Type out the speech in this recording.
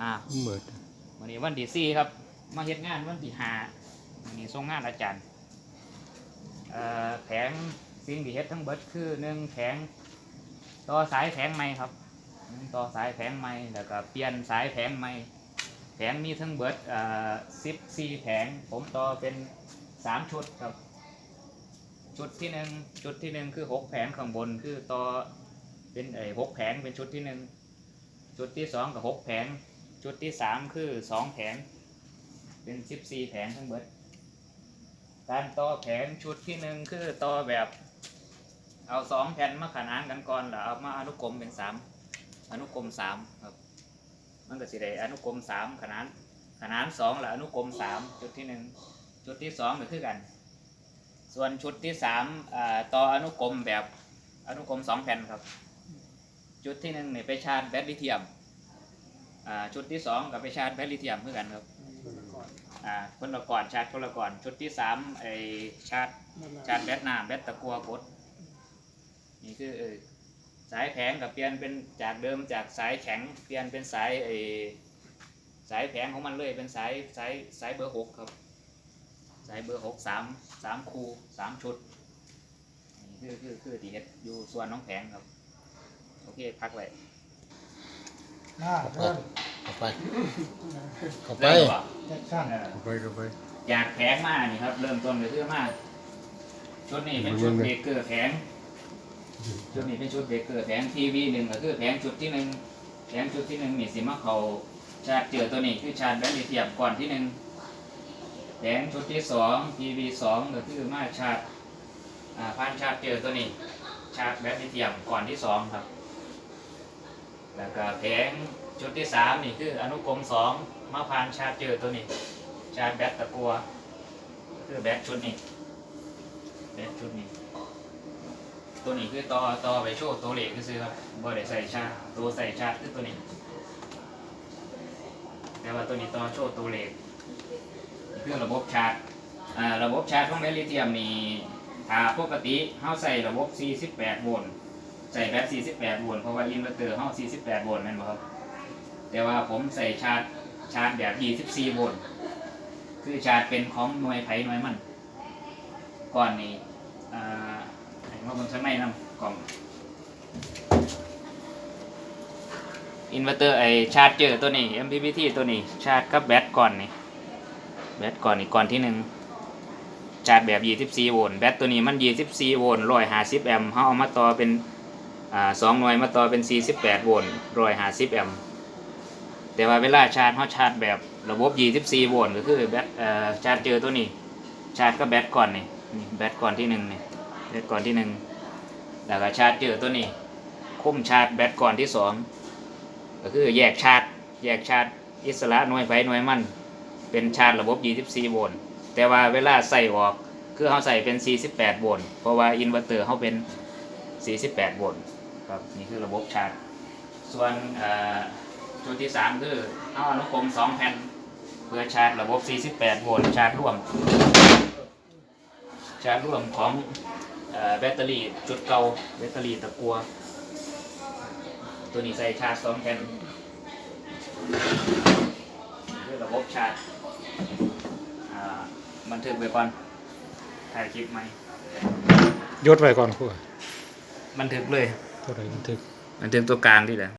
อ่าเบิดวันนี้วันที่สี่ครับ มาเฮ็ดงานวันที่ห้าวันนี้ส่งงานอาจารย์เอ่อแผงสิ่งที่เฮ็ดทั้งเบิดคือหนึ่งแผงต่อสายแผงไม้ครับหนึ่งต่อสายแผงไม้แล้วก็เปลี่ยนสายแผงไม้แผงมีทั้งเบิดเอ่อสิบสี่แผงผมต่อเป็นสามชุดครับ ชุดที่หนึ่งชุดที่หนึ่งคือหกแผงข้างบนคือต่อเป็นไอ้หกแผงเป็นชุดที่หนึ่งชุดที่สองกับหกแผง ชุดที่สามคือสองแผง เป็นสิบสี่แผงทั้งเบิดการต่อแผงชุดที่หนึ่งคือต่อแบบเอาสองแผ่นมาขนานกันก่อนแล้วเอามาอนุกรมเป็นสามอนุกรมสามครับ มันก็สิได้อนุกรมสามขนานขนานสองแล้วอนุกรมสามจุดที่หนึ่งจุดที่สองก็คือกัน ส่วนชุดที่สามต่ออนุกรมแบบอนุกรมสองแผ่นครับ จุดที่หนึ่งเนี่ยไปชาร์จแบตลิเทียม อ่าชุดที่สองกับไปชาร์จแบตลิเทียมเพื่อกันครับอ่าคนละก่อนชาร์จคนละก่อนชุดที่สามไอชาร์จชาร์จแบตน้ำแบตตะกัวกดนี่คือเออสายแผงกับเปลี่ยนเป็นจากเดิมจากสายแข็งเปลี่ยนเป็นสายไอสายแผงของมันเลยเป็นสายสายสายเบอร์หกครับ สายเบอร์หกสามสามคูสามชุดนี่คือคือคือที่เฮ็ดอยู่ส่วนน้องแผงครับ โอเค พักไว้ห น้าเริ่มเข้าไป เข้าไป เริ่มบ่แอคชั่นเออเข้าไปเข้าไป อยากแผงมากนี่ครับ เริ่มต้นก็คือมากชุดนี้เป็นชุดเบิ่งๆเบรกเกอร์แผงชุดนี้เป็นชุดเบรกเกอร์แผงทีวีหนึ่งก็คือแผงชุดที่หนึ่งแผงชุดที่หนึ่งนี่สิมาเขาชาร์จเจือตัวนี้คือชาร์จแบตลิเทียมก่อนที่หนึ่งแผงชุดที่สองทีวีสองก็คือมาชาร์จอ่าผ่านชาร์จเจือตัวนี้ ชาร์จแบตลิเทียมก่อนที่สองครับ แล้วก็แผงชุดที่สามนี่คืออนุกรมสองมาผ่านชาร์จเจอตัวนี้ ชาร์จแบตตะกัว คือแบตชุดนี้แบตชุดนี้ ตัวนี้คือต่อต่อไปโชว์ตัวเหล็กคือซื้อครับบ่ได้ใส่ชาร์จตัวใส่ชาร์จคือตัวนี้ แต่ว่าตัวนี้ต่อโชว์ตัวเหล็กนี่คือระบบชาร์จอ่าระบบชาร์จของแบตลิเธียมนี่ถ้าปกติเฮาใส่ระบบ 48 โวลต์ ใส่แบต48โวลต์เพราะว่าอินเวอร์เตอร์เฮา48โวลต์แม่นบ่ครับ แต่ว่าผมใส่ชาร์จชาร์จแบบ24โวลต์คือชาร์จเป็นของหน่วยไผหน่วยมัน ก่อนนี้อ่าให้มาเบนข้างในนำกล่องอินเวอร์เตอร์ไอชาร์จเจอตัวนี้ MPPT ตัวนี้ชาร์จกับแบตก่อนนี่แบตก่อนนี่ก่อนที่หนึ่งชาร์จแบบ 24 โวลต์แบตตัวนี้มัน 24 โวลต์150 แอมป์เขาเอามาต่อเป็น สองหน่วยมาต่อเป็น 48 โวลต์150แอมป์แต่ว่าเวลาชาร์จเขาชาร์จแบบระบบ 24 โวลต์ก็คือแบตชาร์จเจอตัวนี้ ชาร์จก็แบตก่อนนี่นี่แบตก่อนที่หนึ่งนี่แบตก่อนที่หนึ่งแล้วก็ชาร์จเจอตัวนี้คุ้มชาร์จแบตก่อนที่สองก็คือแยกชาร์จแยกชาร์จอิสระหน่วยไฟหน่วยมันเป็นชาร์จระบบ 24 โวลต์แต่ว่าเวลาใส่ออกคือเขาใส่เป็น 48 โวลต์เพราะว่าอินเวอร์เตอร์เขาเป็น 48 โวลต์ ครับนี่คือระบบชาร์จ ส่วนเอ่อจุดที่สามคือเอาอนุกรมสองแผ่น เพื่อชาร์จระบบ 48 โวลต์ชาร์จร่วม ชาร์จร่วมของเอ่อแบตเตอรี่จุดเก่าแบตเตอรี่ตะกัว ตัวนี้ใส่ชาร์จสองแผ่นนี่คือระบบชาร์จอ่าบันทึกไว้ก่อนถ่ายคลิปไหมยศไว้ก่อนครูบันทึกเลย ตัวไหนบันทึกบันทึกตัวกลางที่แหละ